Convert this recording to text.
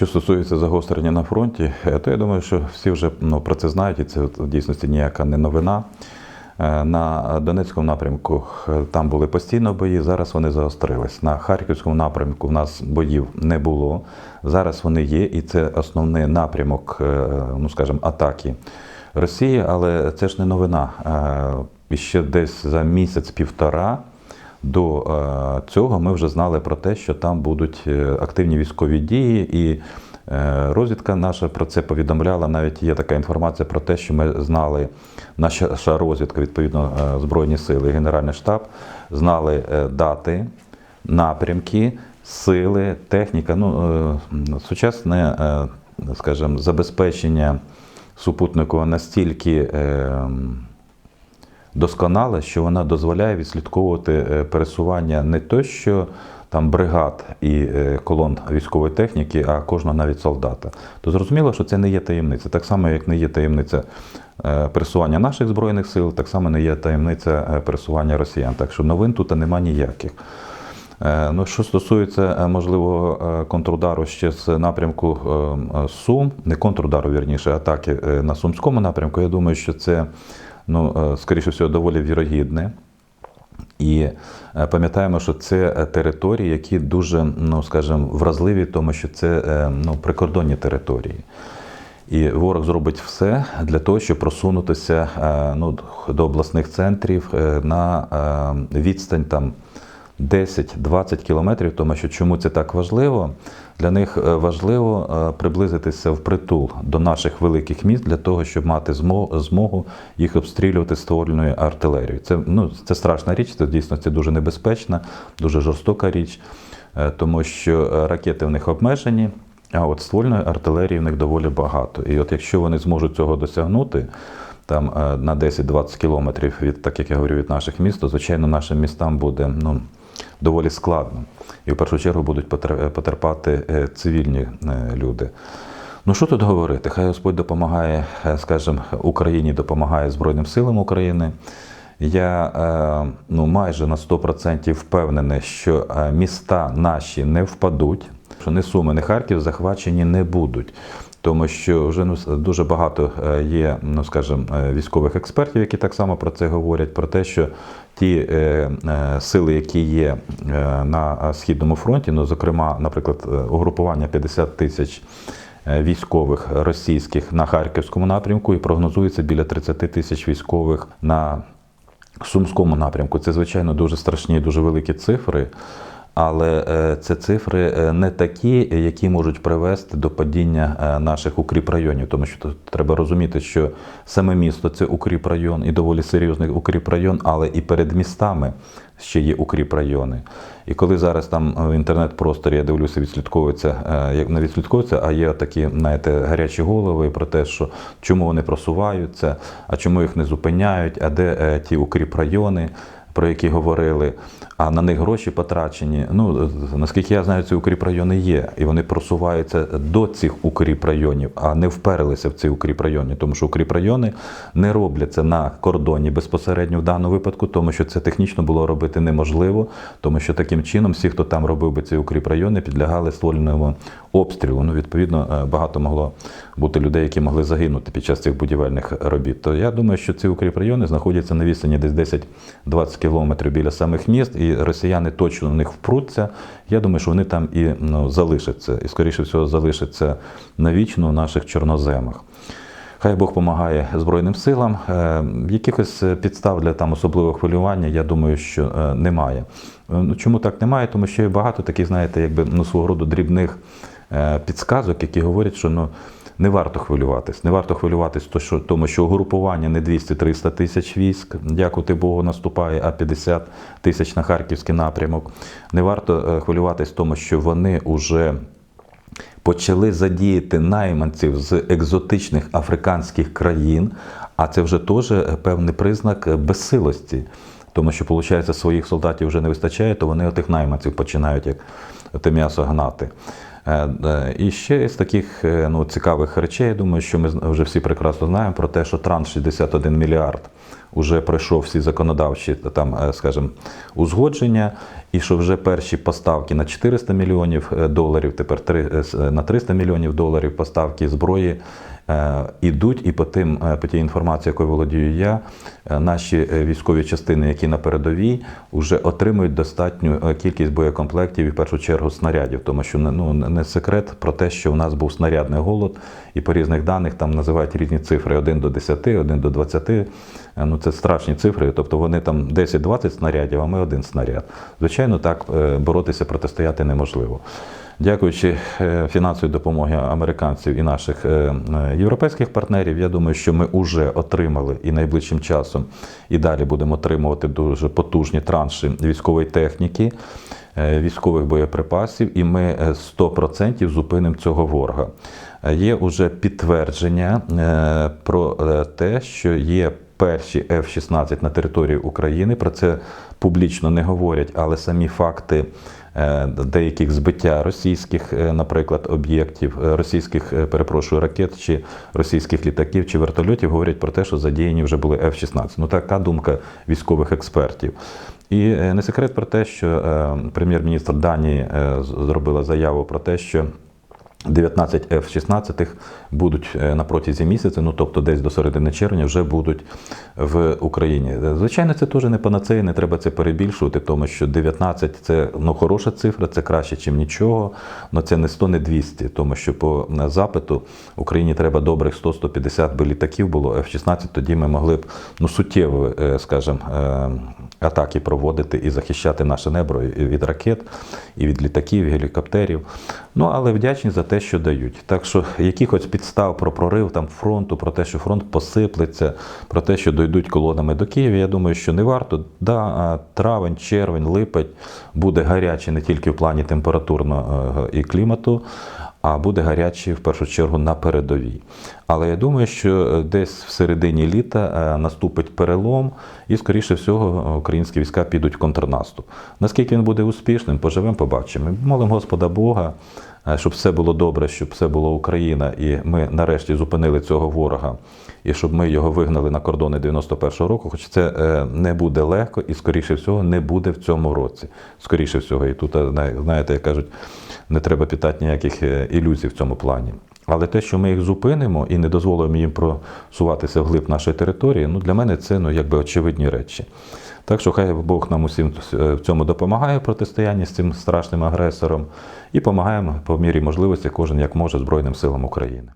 Що стосується загострення на фронті, е, то я думаю, що всі вже ну, про це знають, і це в дійсності ніяка не новина. Е, На Донецькому напрямку е, там були постійно бої, зараз вони заострились. На Харківському напрямку в нас боїв не було. Зараз вони є, і це основний напрямок, ну скажімо, атаки Росії, але це ж не новина. І ще десь за місяць-півтора до е, цього ми вже знали про те, що там будуть е, активні військові дії, і е, розвідка наша про це повідомляла. Навіть є така інформація про те, що ми знали, наша розвідка, відповідно, Збройні сили, Генеральний штаб, знали дати, напрямки, сили, техніка. Ну, сучасне, скажімо, забезпечення супутникового настільки. Досконале, що вона дозволяє відслідковувати е, пересування не то, що там бригад і е, колон військової техніки, а кожного навіть солдата. То зрозуміло, що це не є таємниця. Так само, як не є таємниця е, пересування наших збройних сил, так само не є таємниця пересування росіян. Так що новин тут нема ніяких. Ну, що стосується можливого контрудару ще з напрямку е, е, Сум, не контрудару, вірніше, атаки на Сумському напрямку, я думаю, що це, ну, е, скоріше всього, доволі вірогідне. І е, пам'ятаємо, що це е, території, які дуже, ну скажімо, вразливі, тому що це ну, прикордонні території. І ворог зробить все для того, щоб просунутися ну, до обласних центрів на відстань там 10-20 кілометрів, тому що чому це так важливо? Для них е, важливо е, приблизитися впритул до наших великих міст для того, щоб мати змогу їх обстрілювати ствольною артилерією. Це, ну, це страшна річ, це дійсно це дуже небезпечна, дуже жорстока річ, е, тому що ракети в них обмежені. А от ствольної артилерії в них доволі багато. І от якщо вони зможуть цього досягнути, там на 10-20 кілометрів від, так як я говорю, від наших міст, то звичайно нашим містам буде ну, доволі складно. І в першу чергу будуть потер- потерпати е, цивільні е, люди. Ну що тут говорити? Хай Господь допомагає, е, скажімо, Україні допомагає Збройним силам України. Я е, ну, майже на 100% впевнений, що е, міста наші не впадуть, що не Суми, не Харків захвачені не будуть. Тому що вже ну, дуже багато е, є, ну скажімо, е, військових експертів, які так само про це говорять, про те, що ті е, е, сили, які є е, на східному фронті, ну зокрема, наприклад, угрупування 50 тисяч військових російських на харківському напрямку, і прогнозується біля 30 тисяч військових на Сумському напрямку. Це, звичайно, дуже страшні, дуже великі цифри. Але е, це цифри е, не такі, які можуть привести до падіння е, наших укріпрайонів, тому що тут треба розуміти, що саме місто це укріпрайон і доволі серйозний укріпрайон, але і перед містами ще є укріпрайони. І коли зараз там в інтернет-просторі, я дивлюся, відслідковується, як не відслідковується, а є такі, знаєте, гарячі голови про те, що чому вони просуваються, а чому їх не зупиняють, а де ті укріпрайони про які говорили, а на них гроші потрачені. Ну наскільки я знаю, ці укріпрайони є, і вони просуваються до цих укріпрайонів, а не вперлися в ці укріпрайони, тому що укріпрайони не робляться на кордоні безпосередньо в даному випадку, тому що це технічно було робити неможливо, тому що таким чином всі, хто там робив би ці укріпрайони, підлягали ствольному обстрілу. Ну, відповідно, е, багато могло бути людей, які могли загинути під час цих будівельних робіт. То я думаю, що ці укріпрайони знаходяться на відстані десь 10-20 кілометрів біля самих міст, і росіяни точно в них впруться. Я думаю, що вони там і ну, залишаться, і скоріше всього залишаться навічно в наших чорноземах. Хай Бог допомагає Збройним силам. Е, Якихось підстав для там особливого хвилювання, я думаю, що е, немає. Е, Ну, чому так немає? Тому що є багато таких, знаєте, якби ну, свого роду дрібних е, підсказок, які говорять, що ну. Не варто хвилюватись. Не варто хвилюватись, тому що угрупування не 200-300 тисяч військ, дякувати Богу, наступає, а 50 тисяч на харківський напрямок. Не варто е, хвилюватись, тому що вони вже почали задіяти найманців з екзотичних африканських країн, а це вже теж певний признак безсилості. Тому що, виходить, своїх солдатів вже не вистачає, то вони отих найманців починають як те м'ясо гнати. Е, е, І ще з таких е, ну, цікавих речей, я думаю, що ми вже всі прекрасно знаємо про те, що транш 61 мільярд вже пройшов всі законодавчі там, е, скажімо, узгодження, і що вже перші поставки на 400 мільйонів е, доларів, тепер е, на 300 мільйонів доларів поставки зброї ідуть, і по тим по тій інформації, якою володію я, наші військові частини, які на передовій, вже отримують достатню кількість боєкомплектів і в першу чергу снарядів, тому що ну не секрет про те, що у нас був снарядний голод, і по різних даних там називають різні цифри: 1 до 10, 1 до 20. Е, Ну це страшні цифри. Тобто вони там 10-20 снарядів, а ми один снаряд. Звичайно, так е, боротися, протистояти неможливо. Дякуючи е, фінансовій допомоги американців і наших європейських партнерів, я думаю, що ми вже отримали і найближчим часом і далі будемо отримувати дуже потужні транші військової техніки, військових боєприпасів, і ми е, 100% зупинимо цього ворога. Є уже підтвердження про те, що є перші F-16 на території України. Про це публічно не говорять, але самі факти е, деяких збиття російських, е, наприклад, об'єктів, е, російських, перепрошую, ракет чи російських літаків чи вертольотів говорять про те, що задіяні вже були F-16. Ну така думка військових експертів. І не секрет про те, що прем'єр-міністр Данії зробила заяву про те, що 19 F-16 будуть е, на протязі місяця, ну тобто десь до середини червня, вже будуть в Україні. Е, Звичайно, це теж не панацея, не треба це перебільшувати, тому що 19 це ну, хороша цифра, це краще, ніж нічого, але це не 100, не 200, тому що по е, запиту Україні треба добрих 100-150 би літаків було F-16, тоді ми могли б ну, суттєво, скажімо, атаки проводити і захищати наше небо від ракет, і від літаків, і гелікоптерів. Ну але вдячні за те, що дають. Так що якихось підстав про прорив там фронту, про те, що фронт посиплеться, про те, що дойдуть колонами до Києва, я думаю, що не варто. Да, травень, червень, липень буде гарячий не тільки в плані температурного е, і клімату. А буде гарячий в першу чергу на передовій. Але я думаю, що е, десь в середині літа е, наступить перелом, і, скоріше всього, українські війська підуть в контрнаступ. Наскільки він буде успішним, поживемо, побачимо. Молимо Господа Бога, е, щоб все було добре, щоб все було Україна, і ми нарешті зупинили цього ворога, і щоб ми його вигнали на кордони 91-го року. Хоч це е, не буде легко і, скоріше всього, не буде в цьому році. Скоріше всього, і тут, е, знаєте, як кажуть, не треба питати ніяких е, ілюзій в цьому плані. Але те, що ми їх зупинимо і не дозволимо їм просуватися вглиб нашої території, ну для мене це ну якби очевидні речі. Так що хай Бог нам усім е, в цьому допомагає в протистоянні з цим страшним агресором і допомагаємо по мірі можливості кожен як може Збройним силам України.